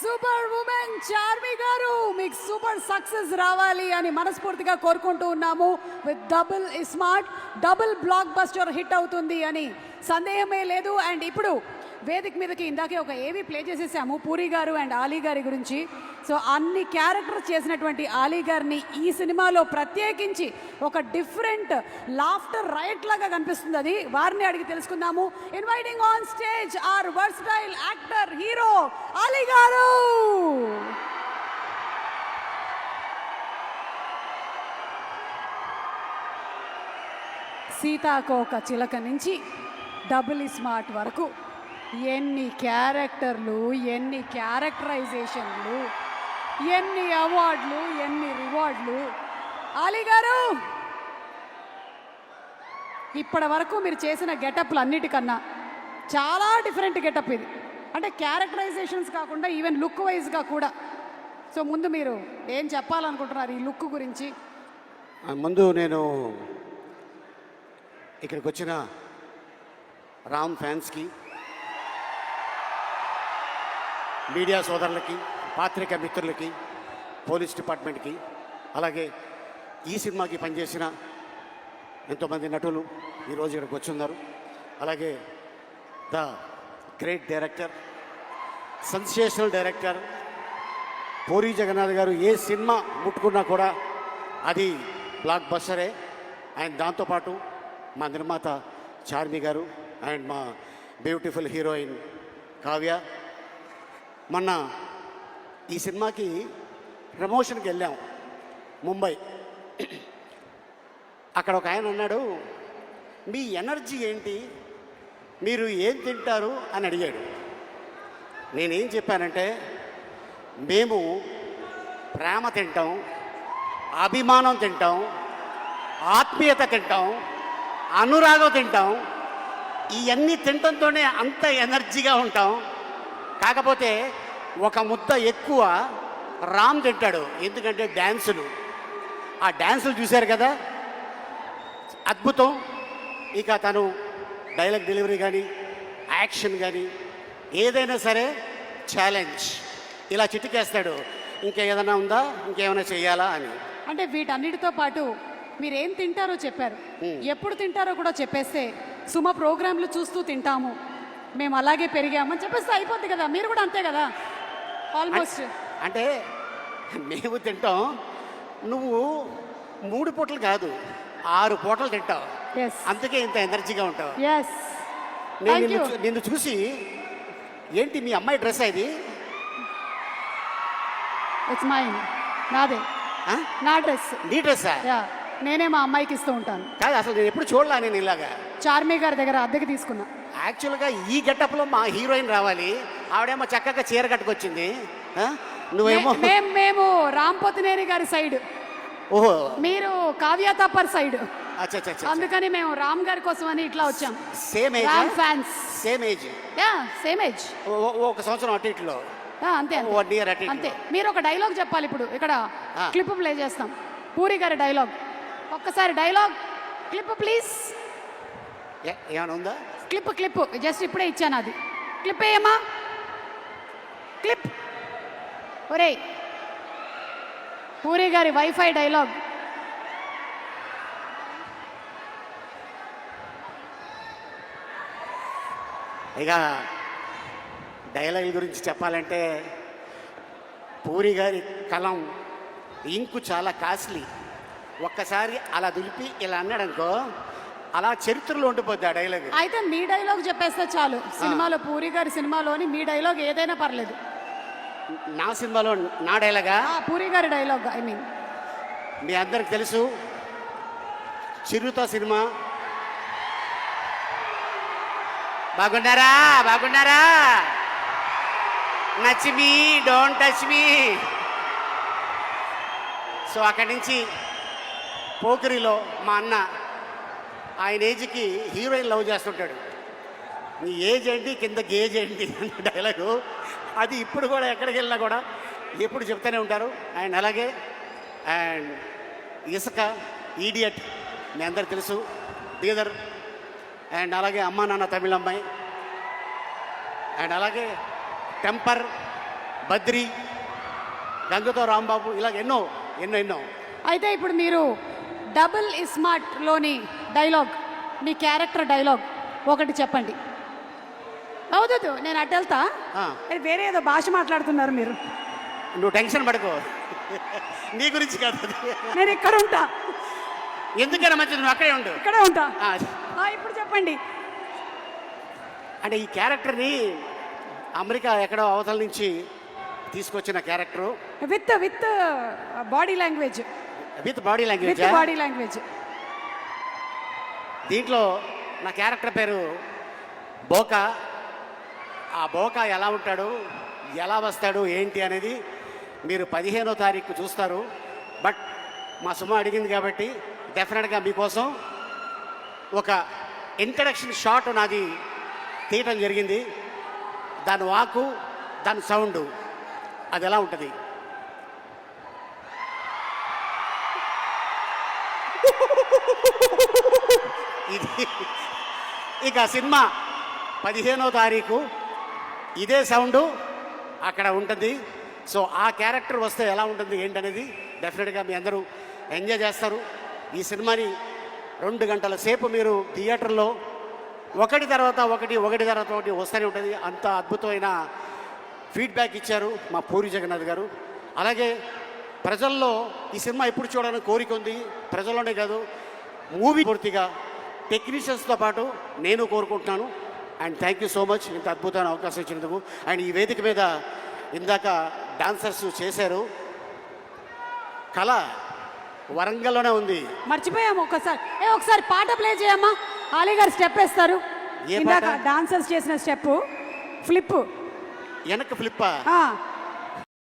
Super women Charmi గారు మీకు super success రావాలి అని మనస్ఫూర్తిగా కోరుకుంటూ ఉన్నాము. With double smart double blockbuster hit అవుతుంది అని సందేహమే లేదు. అండ్ ఇప్పుడు వేదిక మీదకి ఇందాకే ఒక ఏవి ప్లే చేసేసాము పూరి గారు అండ్ ఆలీ గారి గురించి. సో అన్ని క్యారెక్టర్స్ చేసినటువంటి ఆలీ గారిని ఈ సినిమాలో ప్రత్యేకించి ఒక డిఫరెంట్ లాఫ్టర్ రైట్ లాగా కనిపిస్తుంది అది. వారిని అడిగి తెలుసుకుందాము. Inviting on stage our versatile actor hero Ali garu. సీతాకోక చిలక నుంచి డబుల్ స్మార్ట్ వరకు ఎన్ని క్యారెక్టర్లు ఎన్ని క్యారెక్టరైజేషన్లు ఎన్ని అవార్డులు ఎన్ని రివార్డులు. ఆలీ గారు! ఇప్పటి వరకు మీరు చేసిన గెటప్లు అన్నిటికన్నా చాలా డిఫరెంట్ గెటప్ ఇది. అంటే క్యారెక్టరైజేషన్స్ కాకుండా ఈవెన్ లుక్ వైజ్గా కూడా. సో ముందు మీరు ఏం చెప్పాలనుకుంటున్నారు ఈ లుక్ గురించి? ముందు నేను ఇక్కడికి వచ్చిన రామ్ ఫ్యాన్స్కి మీడియా సోదరులకి పాత్రిక మిత్రులకి పోలీస్ డిపార్ట్మెంట్కి అలాగే ఈ సినిమాకి పనిచేసిన ఎంతోమంది నటులు ఈరోజు ఇక్కడికి వచ్చి ఉన్నారు అలాగే the great director sensational director Puri Jagannadh garu A cinema ముట్టుకున్నా కూడా అది బ్లాక్ బస్టరే అండ్ దాంతోపాటు మా నిర్మాత చార్మి గారు అండ్ మా బ్యూటిఫుల్ హీరోయిన్ కావ్య. మొన్న ఈ సినిమాకి ప్రమోషన్కి వెళ్ళాం ముంబై. అక్కడ ఒక ఆయన అన్నాడు మీ ఎనర్జీ ఏంటి? మీరు ఏం తింటారు? అని అడిగాడు. నేనేం చెప్పానంటే మేము ప్రేమ తింటాం అభిమానం తింటాం ఆత్మీయత తింటాం అనురాగం తింటాం ఇవన్నీ తినటంతోనే అంత ఎనర్జీగా ఉంటాం. కాకపోతే ఒక ముద్ద ఎక్కువ రామ్ తింటాడు. ఎందుకంటే డ్యాన్సులు ఆ డ్యాన్సులు చూశారు కదా? అద్భుతం. ఇక తను డైలాగ్ డెలివరీ కానీ యాక్షన్ కానీ ఏదైనా సరే ఛాలెంజ్. ఇలా చిటికేస్తాడు. ఇంకేదైనా ఉందా? ఇంకేమైనా చెయ్యాలా అని. అంటే వీటన్నిటితో పాటు మీరు ఏం తింటారో చెప్పారు. ఎప్పుడు తింటారో కూడా చెప్పేస్తే సుమ ప్రోగ్రాంలు చూస్తూ తింటాము. మేము అలాగే పెరిగామని చెప్పేస్తే అయిపోద్ది కదా. మీరు కూడా అంతే కదా? ఆల్మోస్ట్ అంటే మేము తింటాం. నువ్వు మూడు పూటలు కాదు ఆరు పూటలు తింటావు. అందుకే ఇంత ఎనర్జీగా ఉంటావు. నేను నిన్ను చూసి ఏంటి మీ అమ్మాయి డ్రెస్ ఇది ఇట్స్ మైన్ నాదే? నా డ్రెస్. నీ డ్రెస్సా? నేనే మా అమ్మాయికి ఇస్తూ ఉంటాను. కాదు అసలు నేను ఎప్పుడు చూడలా నేను ఇలాగా? చార్మి గారి దగ్గర అద్దెకి తీసుకున్నా. యాక్చువల్గా ఈ గెటప్లో మా హీరోయిన్ రావాలి. ఆవిడేమో చక్కగా చీర కట్టుకొచ్చింది? నువ్వేమో మేము రాంపోతినేని గారి సైడ్. ఓహో. మీరు కావ్య తప్పర్ సైడ్. అందుకని మేము రామ్ గారి కోసం అని ఇట్లా వచ్చాం. Same age Ram fans. Same age yeah same age ఒక సంవత్సరం అటు ఇట్లో. అంతే వన్ ఇయర్ అటు అంతే. మీరు ఒక డైలాగ్ చెప్పాలి ఇప్పుడు. ఇక్కడ. క్లిప్ ప్లే చేస్తాం. పూరి గారి డైలాగ్. ఒక్కసారి డైలాగ్. Clip please. ఏమైనా ఉందా? Clip clip. జస్ట్ ఇప్పుడే ఇచ్చాను అది. క్లిప్ వేయమ్మా. క్లిప్. ఒరే పూరి గారి వైఫై డైలాగ్. ఇక డైలాగ్ గురించి చెప్పాలంటే పూరి గారి కలం ఇంకు చాలా కాస్ట్లీ. ఒక్కసారి అలా దులిపి ఇలా అన్నాడనుకో అలా చరిత్రలో ఉండిపోద్ది ఆ డైలాగ్. అయితే మీ డైలాగ్ చెప్పేస్తే చాలు. సినిమాలో పూరి గారి సినిమాలోని మీ డైలాగ్ ఏదైనా పర్లేదు. నా సినిమాలో నా డైలాగా? పూరి గారి డైలాగ్ ఐ మీన్. మీ అందరికి తెలుసు చిరుత సినిమా. బాగున్నారా? బాగున్నారా? నచ్చి మీ డోంట్ టచ్ మీ. సో అక్కడి నుంచి పోకిరిలో మా అన్న ఆయన ఏజ్కి హీరోయిన్ లవ్ చేస్తుంటాడు. నీ ఏజ్ ఏంటి? కింద గేజ్ ఏంటి? అనే డైలాగు. అది ఇప్పుడు కూడా ఎక్కడికి వెళ్ళినా కూడా ఎప్పుడు చెప్తూనే ఉంటారు. అండ్ అలాగే అండ్ ఇసుక ఈడియట్ మీ అందరు తెలుసు. బీదర్ అండ్ అలాగే అమ్మ నాన్న తమిళ అమ్మాయి. అండ్ అలాగే టెంపర్ బద్రి గంగతో రాంబాబు ఇలా ఎన్నో ఎన్నో ఎన్నో. అయితే ఇప్పుడు మీరు డబుల్ ఇస్మార్ట్లోని డైలాగ్ మీ క్యారెక్టర్ డైలాగ్ ఒకటి చెప్పండి. అవుతుంది నేను అటు వెళ్తా. అది వేరే ఏదో భాష మాట్లాడుతున్నారు మీరు. నువ్వు టెన్షన్ పడుకో. నీ గురించి కాదు. నేను ఇక్కడ ఉంటా. ఎందుకైనా మంచిది నువ్వు అక్కడే ఉండు. ఇక్కడే ఉంటా. ఇప్పుడు చెప్పండి. అంటే ఈ క్యారెక్టర్ని అమెరికా ఎక్కడో అవతల నుంచి తీసుకొచ్చిన character. With with body language. With body with language body language. దీంట్లో నా క్యారెక్టర్ పేరు బోకా. ఆ బోకా ఎలా ఉంటాడు ఎలా వస్తాడు ఏంటి అనేది మీరు పదిహేనో తారీఖు చూస్తారు. బట్ మా సుమ అడిగింది కాబట్టి డెఫినెట్గా మీకోసం ఒక ఇంట్రడక్షన్ షాట్ నాది తీయటం జరిగింది. దాని వాకు దాని సౌండ్ అది ఎలా ఉంటుంది? ఇది ఇక సినిమా పదిహేనో తారీఖు. ఇదే సౌండు అక్కడ ఉంటుంది. సో ఆ క్యారెక్టర్ వస్తే ఎలా ఉంటుంది ఏంటనేది డెఫినెట్గా మీ అందరూ ఎంజాయ్ చేస్తారు. ఈ సినిమాని రెండు గంటల సేపు మీరు థియేటర్లో ఒకటి తర్వాత ఒకటి ఒకటి తర్వాత ఒకటి వస్తూనే ఉంటుంది. అంత అద్భుతమైన ఫీడ్బ్యాక్ ఇచ్చారు మా పూరి జగన్నాథ్ గారు. అలాగే ప్రజల్లో ఈ సినిమా ఎప్పుడు చూడాలని కోరిక ఉంది? ప్రజల్లోనే కాదు మూవీ పూర్తిగా టెక్నీషియన్స్తో పాటు నేను కోరుకుంటున్నాను. And thank you so much ఇంత అద్భుతమైన అవకాశం ఇచ్చినందుకు. అండ్ ఈ వేదిక మీద ఇందాక డాన్సర్స్ చేశారు. కళ వరంగల్లోనే ఉంది. మర్చిపోయాము ఒకసారి. ఏ ఒకసారి పాట ప్లే చేయమ్మా. ఆలీ గారు స్టెప్ వేస్తారు. ఇందాక? డాన్సర్స్ చేసిన స్టెప్ ఫ్లిప్ వెనక్కి ఫ్లిప్పా?